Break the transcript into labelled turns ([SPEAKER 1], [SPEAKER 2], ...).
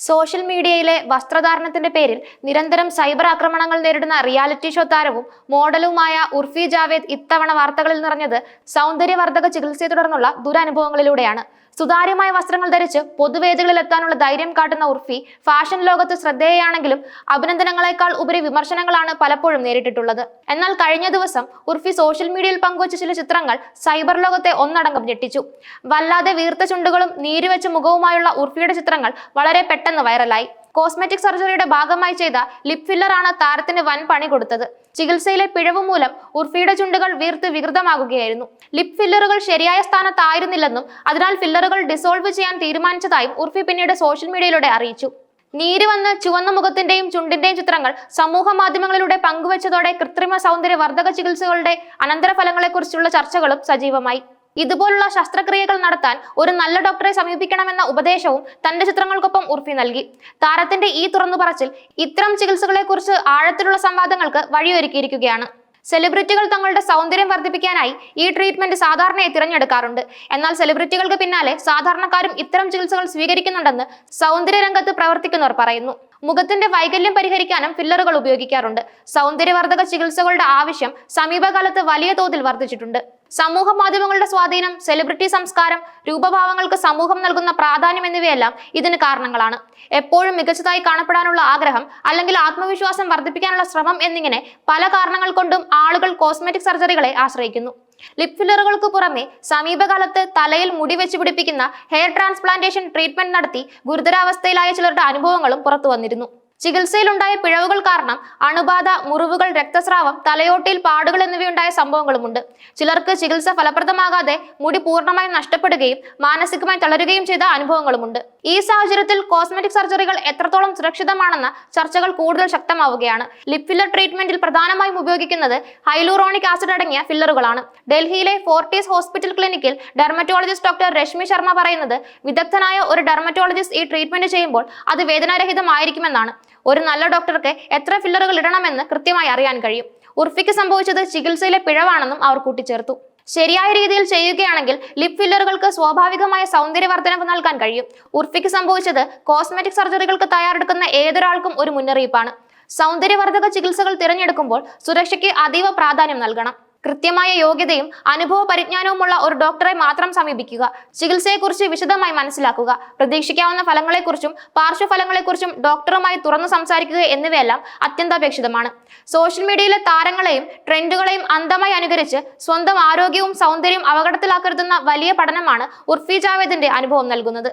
[SPEAKER 1] Social മീഡിയയിലെ വസ്ത്രധാരണത്തിന്റെ പേരിൽ നിരന്തരം സൈബർ ആക്രമണങ്ങൾ നേരിടുന്ന റിയാലിറ്റി ഷോ താരവും മോഡലുമായ ഉർഫി ജാവേദ് ഇത്തവണ വാർത്തകളിൽ നിറഞ്ഞത് സൗന്ദര്യവർദ്ധക ചികിത്സയെ തുടർന്നുള്ള ദുരനുഭവങ്ങളിലൂടെയാണ്. സുതാര്യമായ വസ്ത്രങ്ങൾ ധരിച്ച് പൊതുവേദികളിൽ എത്താനുള്ള ധൈര്യം കാട്ടുന്ന ഉർഫി ഫാഷൻ ലോകത്ത് ശ്രദ്ധേയയാണെങ്കിലും അഭിനന്ദനങ്ങളെക്കാൾ ഉപരി വിമർശനങ്ങളാണ് പലപ്പോഴും നേരിട്ടിട്ടുള്ളത്. എന്നാൽ കഴിഞ്ഞ ദിവസം ഉർഫി സോഷ്യൽ മീഡിയയിൽ പങ്കുവച്ച ചില ചിത്രങ്ങൾ സൈബർ ലോകത്തെ ഒന്നടങ്കം ഞെട്ടിച്ചു. വല്ലാതെ വീർത്ത ചുണ്ടുകളും നീരുവെച്ച മുഖവുമായുള്ള ഉർഫിയുടെ ചിത്രങ്ങൾ വളരെ പെട്ടെന്ന് വൈറലായി. കോസ്മെറ്റിക് സർജറിയുടെ ഭാഗമായി ചെയ്ത ലിപ് ഫില്ലർ ആണ് താരത്തിന് വൻ പണി കൊടുത്തത്. ചികിത്സയിലെ പിഴവ് മൂലം ഉർഫിയുടെ ചുണ്ടുകൾ വീർത്ത് വികൃതമാകുകയായിരുന്നു. ലിപ് ഫില്ലറുകൾ ശരിയായ സ്ഥാനത്തായിരുന്നില്ലെന്നും അതിനാൽ ഫില്ലറുകൾ ഡിസോൾവ് ചെയ്യാൻ തീരുമാനിച്ചതായും ഉർഫി പിന്നീട് സോഷ്യൽ മീഡിയയിലൂടെ അറിയിച്ചു. നീര് വന്ന് ചുവന്ന മുഖത്തിന്റെയും ചുണ്ടിന്റെയും ചിത്രങ്ങൾ സമൂഹ മാധ്യമങ്ങളിലൂടെ പങ്കുവച്ചതോടെ കൃത്രിമ സൗന്ദര്യ വർദ്ധക ചികിത്സകളുടെ അനന്തരഫലങ്ങളെക്കുറിച്ചുള്ള ചർച്ചകളും സജീവമായി. ഇതുപോലുള്ള ശസ്ത്രക്രിയകൾ നടത്താൻ ഒരു നല്ല ഡോക്ടറെ സമീപിക്കണമെന്ന ഉപദേശവും തന്റെ ചിത്രങ്ങൾക്കൊപ്പം ഉർഫി നൽകി. താരത്തിന്റെ ഈ തുറന്നു പറച്ചിൽ ഇത്തരം ചികിത്സകളെക്കുറിച്ച് ആഴത്തിലുള്ള സംവാദങ്ങൾക്ക് വഴിയൊരുക്കിയിരിക്കുകയാണ്. സെലിബ്രിറ്റികൾ തങ്ങളുടെ സൗന്ദര്യം വർദ്ധിപ്പിക്കാനായി ഈ ട്രീറ്റ്മെന്റ് സാധാരണയായി തിരഞ്ഞെടുക്കാറുണ്ട്. എന്നാൽ സെലിബ്രിറ്റികൾക്ക് പിന്നാലെ സാധാരണക്കാരും ഇത്തരം ചികിത്സകൾ സ്വീകരിക്കുന്നുണ്ടെന്ന് സൗന്ദര്യ രംഗത്ത് പ്രവർത്തിക്കുന്നവർ പറയുന്നു. മുഖത്തിന്റെ വൈകല്യം പരിഹരിക്കാനും ഫില്ലറുകൾ ഉപയോഗിക്കാറുണ്ട്. സൗന്ദര്യവർദ്ധക ചികിത്സകളുടെ ആവശ്യം സമീപകാലത്ത് വലിയ തോതിൽ വർദ്ധിച്ചിട്ടുണ്ട്. സമൂഹ മാധ്യമങ്ങളുടെ സ്വാധീനം സെലിബ്രിറ്റി സംസ്കാരം രൂപഭാവങ്ങൾക്ക് സമൂഹം നൽകുന്ന പ്രാധാന്യം എന്നിവയെല്ലാം ഇതിന് കാരണങ്ങളാണ്. എപ്പോഴും മികച്ചതായി കാണപ്പെടാനുള്ള ആഗ്രഹം അല്ലെങ്കിൽ ആത്മവിശ്വാസം വർദ്ധിപ്പിക്കാനുള്ള ശ്രമം എന്നിങ്ങനെ പല കാരണങ്ങൾ കൊണ്ടും ആളുകൾ കോസ്മെറ്റിക് സർജറികളെ ആശ്രയിക്കുന്നു. ലിപ് ഫില്ലറുകൾക്ക് പുറമെ സമീപകാലത്ത് തലയിൽ മുടി വെച്ച് പിടിപ്പിക്കുന്ന ഹെയർ ട്രാൻസ്പ്ലാന്റേഷൻ ട്രീറ്റ്മെന്റ് നടത്തി ഗുരുതരാവസ്ഥയിലായ ചിലരുടെ അനുഭവങ്ങളും പുറത്തു വന്നിരുന്നു ചികിത്സയിലുണ്ടായ പിഴവുകൾ കാരണം അണുബാധ മുറിവുകൾ രക്തസ്രാവം തലയോട്ടിൽ പാടുകൾ എന്നിവയുണ്ടായ സംഭവങ്ങളുമുണ്ട്. ചിലർക്ക് ചികിത്സ ഫലപ്രദമാകാതെ മുടി പൂർണമായും നഷ്ടപ്പെടുകയും മാനസികമായി തളരുകയും ചെയ്ത അനുഭവങ്ങളുമുണ്ട്. ഈ സാഹചര്യത്തിൽ കോസ്മെറ്റിക് സർജറികൾ എത്രത്തോളം സുരക്ഷിതമാണെന്ന ചർച്ചകൾ കൂടുതൽ ശക്തമാവുകയാണ്. ലിപ് ഫില്ലർ ട്രീറ്റ്മെന്റിൽ പ്രധാനമായും ഉപയോഗിക്കുന്നത് ഹൈലൂറോണിക് ആസിഡ് അടങ്ങിയ ഫില്ലറുകളാണ്. ഡൽഹിയിലെ ഫോർട്ടീസ് ഹോസ്പിറ്റൽ ക്ലിനിക്കിൽ ഡെർമറ്റോളജിസ്റ്റ് ഡോക്ടർ രശ്മി ശർമ്മ പറയുന്നത് വിദഗ്ധനായ ഒരു ഡെർമറ്റോളജിസ്റ്റ് ഈ ട്രീറ്റ്മെന്റ് ചെയ്യുമ്പോൾ അത് വേദനാരഹിതമായിരിക്കുമെന്നാണ്. ഒരു നല്ല ഡോക്ടർക്ക് എത്ര ഫില്ലറുകൾ ഇടണമെന്ന് കൃത്യമായി അറിയാൻ കഴിയും. ഉർഫിക്ക് സംഭവിച്ചത് ചികിത്സയിലെ പിഴവാണെന്നും അവർ കൂട്ടിച്ചേർത്തു. ശരിയായ രീതിയിൽ ചെയ്യുകയാണെങ്കിൽ ലിപ് ഫില്ലറുകൾക്ക് സ്വാഭാവികമായ സൗന്ദര്യവർദ്ധനവ് നൽകാൻ കഴിയും. ഉർഫിക്ക് സംഭവിച്ചത് കോസ്മെറ്റിക് സർജറികൾക്ക് തയ്യാറെടുക്കുന്ന ഏതൊരാൾക്കും ഒരു മുന്നറിയിപ്പാണ്. സൗന്ദര്യവർദ്ധക ചികിത്സകൾ തിരഞ്ഞെടുക്കുമ്പോൾ സുരക്ഷയ്ക്ക് അതീവ പ്രാധാന്യം നൽകണം. കൃത്യമായ യോഗ്യതയും അനുഭവ പരിജ്ഞാനവുമുള്ള ഒരു ഡോക്ടറെ മാത്രം സമീപിക്കുക. ചികിത്സയെക്കുറിച്ച് വിശദമായി മനസ്സിലാക്കുക. പ്രതീക്ഷിക്കാവുന്ന ഫലങ്ങളെക്കുറിച്ചും പാർശ്വഫലങ്ങളെക്കുറിച്ചും ഡോക്ടറുമായി തുറന്നു സംസാരിക്കുക എന്നിവയെല്ലാം അത്യന്താപേക്ഷിതമാണ്. സോഷ്യൽ മീഡിയയിലെ താരങ്ങളെയും ട്രെൻഡുകളെയും അന്ധമായി അനുകരിച്ച് സ്വന്തം ആരോഗ്യവും സൗന്ദര്യവും അപകടത്തിലാക്കരുതെന്ന വലിയ പഠനമാണ് ഉർഫി ജാവേദിന്റെ അനുഭവം നൽകുന്നത്.